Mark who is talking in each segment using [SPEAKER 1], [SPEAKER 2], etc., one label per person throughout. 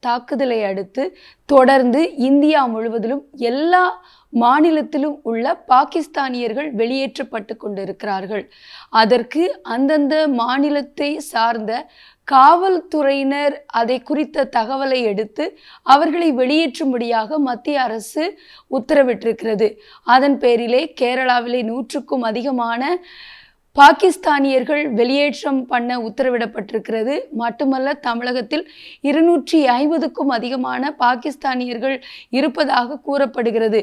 [SPEAKER 1] தாக்குதலை அடுத்து தொடர்ந்து இந்தியா முழுவதிலும் எல்லா மாநிலத்திலும் உள்ள பாகிஸ்தானியர்கள் வெளியேற்றப்பட்டு கொண்டிருக்கிறார்கள். அதற்கு அந்தந்த மாநிலத்தை சார்ந்த காவல்துறையினர் அதை குறித்த தகவலை எடுத்து அவர்களை வெளியேற்றும்படியாக மத்திய அரசு உத்தரவிட்டிருக்கிறது. அதன் பேரிலே கேரளாவிலே நூற்றுக்கும் அதிகமான பாகிஸ்தானியர்கள் வெளியேற்றம் பண்ண உத்தரவிடப்பட்டிருக்கிறது. மட்டுமல்ல தமிழகத்தில் இருநூற்றி ஐம்பதுக்கும் அதிகமான பாகிஸ்தானியர்கள் இருப்பதாக கூறப்படுகிறது.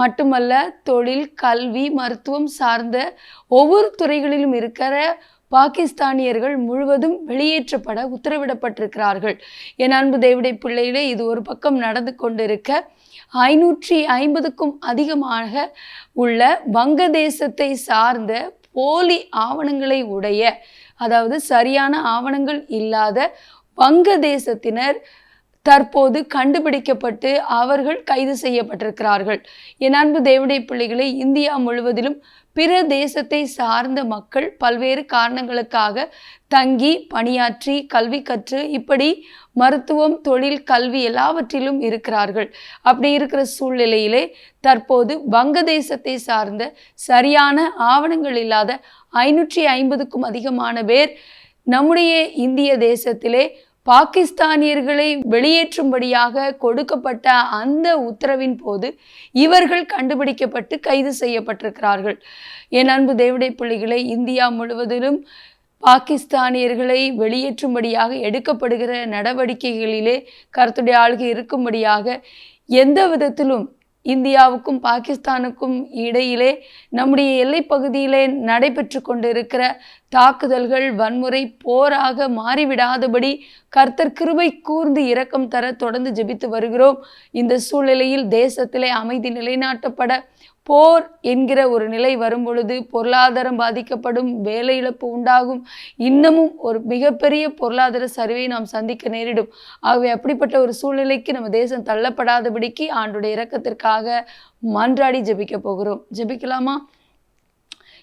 [SPEAKER 1] மட்டுமல்ல தொழில் கல்வி மருத்துவம் சார்ந்த ஒவ்வொரு துறைகளிலும் இருக்கிற பாகிஸ்தானியர்கள் முழுவதும் வெளியேற்றப்பட உத்தரவிடப்பட்டிருக்கிறார்கள். என் அன்பு தேவிடை பிள்ளையிலே இது ஒரு பக்கம் நடந்து கொண்டிருக்க ஐநூற்றி ஐம்பதுக்கும் அதிகமாக உள்ள வங்கதேசத்தை சார்ந்த போலி ஆவணங்களை உடைய அதாவது சரியான ஆவணங்கள் இல்லாத வங்கதேசத்தினர் தற்போது கண்டுபிடிக்கப்பட்டு அவர்கள் கைது செய்யப்பட்டிருக்கிறார்கள். என் அன்பு தேவடைய பிள்ளைகளை இந்தியா முழுவதிலும் பிற தேசத்தை சார்ந்த மக்கள் பல்வேறு காரணங்களுக்காக தங்கி பணியாற்றி கல்வி கற்று இப்படி மருத்துவம் தொழில் கல்வி எல்லாவற்றிலும் இருக்கிறார்கள். அப்படி இருக்கிற சூழ்நிலையிலே தற்போது வங்கதேசத்தை சார்ந்த சரியான ஆவணங்கள் இல்லாத ஐநூற்றி ஐம்பதுக்கும் அதிகமான பேர் நம்முடைய இந்திய தேசத்திலே பாகிஸ்தானியர்களை வெளியேற்றும்படியாக கொடுக்கப்பட்ட அந்த உத்தரவின் போது இவர்கள் கண்டுபிடிக்கப்பட்டு கைது செய்யப்பட்டிருக்கிறார்கள். என் அன்பு தேவடை பிள்ளைகளை இந்தியா முழுவதிலும் பாகிஸ்தானியர்களை வெளியேற்றும்படியாக எடுக்கப்படுகிற நடவடிக்கைகளிலே கருத்துடைய ஆளுகை இருக்கும்படியாக எந்த விதத்திலும் இந்தியாவுக்கும் பாகிஸ்தானுக்கும் இடையிலே நம்முடைய எல்லை பகுதியிலே நடைபெற்று கொண்டிருக்கிற தாக்குதல்கள் வன்முறை போராக மாறிவிடாதபடி கர்த்தர் கிருபை கூர்ந்து இரக்கம் தர தொடர்ந்து ஜெபித்து வருகிறோம். இந்த சூழ்நிலையில் தேசத்திலே அமைதி நிலைநாட்டப்பட போர் என்கிற ஒரு நிலை வரும்பொழுது பொருளாதாரம் பாதிக்கப்படும் வேலை இழப்பு உண்டாகும். இன்னமும் ஒரு மிகப்பெரிய பொருளாதார சரிவை நாம் சந்திக்க நேரிடும். ஆகவே அப்படிப்பட்ட ஒரு சூழ்நிலைக்கு நம்ம தேசம் தள்ளப்படாதபடிக்கு ஆண்டுடைய இரக்கத்திற்காக மன்றாடி ஜெபிக்க போகிறோம். ஜெபிக்கலாமா?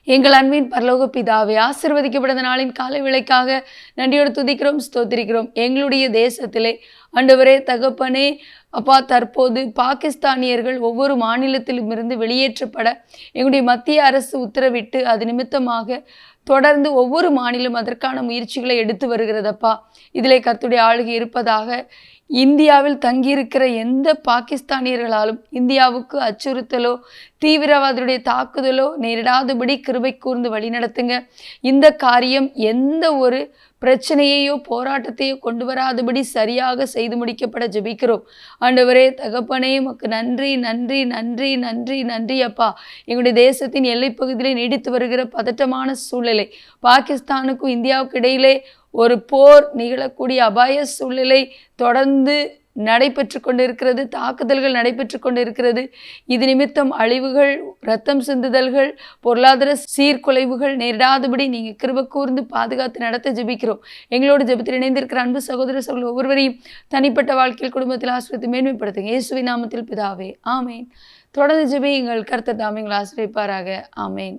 [SPEAKER 1] எங்கள் அன்பின் பரலோக பிதாவை ஆசிர்வதிக்கப்பட்ட நாளின் காலை விலைக்காக நன்றியோடு துதிக்கிறோம் ஸ்தோத்திரிக்கிறோம். எங்களுடைய தேசத்திலே ஆண்டவரே தகப்பனே அப்பா தற்போது பாகிஸ்தானியர்கள் ஒவ்வொரு மாநிலத்திலும் இருந்து வெளியேற்றப்பட எங்களுடைய மத்திய அரசு உத்தரவிட்டு அது நிமித்தமாக தொடர்ந்து ஒவ்வொரு மாநிலம் அதற்கான முயற்சிகளை எடுத்து வருகிறதப்பா. இதில் கர்த்துடைய ஆளுகை இருப்பதாக இந்தியாவில் தங்கியிருக்கிற எந்த பாகிஸ்தானியர்களாலும் இந்தியாவுக்கு அச்சுறுத்தலோ தீவிரவாதியுடைய தாக்குதலோ நேரிடாதபடி கிருபை கூர்ந்து வழிநடத்துங்க. இந்த காரியம் எந்த ஒரு பிரச்சனையையோ போராட்டத்தையோ கொண்டு வராதபடி சரியாக செய்து முடிக்கப்பட ஜெபிக்கிறோம். ஆண்டவரே தகப்பனே உமக்கு நன்றி நன்றி நன்றி நன்றி நன்றி அப்பா. எங்களுடைய தேசத்தின் எல்லைப்பகுதியிலே நீடித்து வருகிற பதட்டமான சூழ்நிலை. பாகிஸ்தானுக்கும் இந்தியாவுக்கு இடையிலே ஒரு போர் நிகழக்கூடிய அபாய சூழ்நிலை தொடர்ந்து நடைபெற்று கொண்டிருக்கிறது தாக்குதல்கள் நடைபெற்று கொண்டிருக்கிறது. இது நிமித்தம் அழிவுகள் ரத்தம் சிந்துதல்கள் பொருளாதார சீர்குலைவுகள் நேரிடாதபடி நீங்கள் கிருப கூர்ந்து பாதுகாத்து நடத்த ஜெபிக்கிறோம். எங்களோடு ஜெபத்தில் இணைந்திருக்கிற அன்பு சகோதர சகோதரர் ஒவ்வொருவரையும் தனிப்பட்ட வாழ்க்கையில் குடும்பத்தில் ஆசிரியத்தை மேன்மைப்படுத்துங்க. இயேசுவி நாமத்தில் பிதாவே. ஆமேன். தொடர்ந்து ஜெபி எங்கள் கருத்தை தாமியங்கள் ஆசிரியப்பாராக ஆமேன்.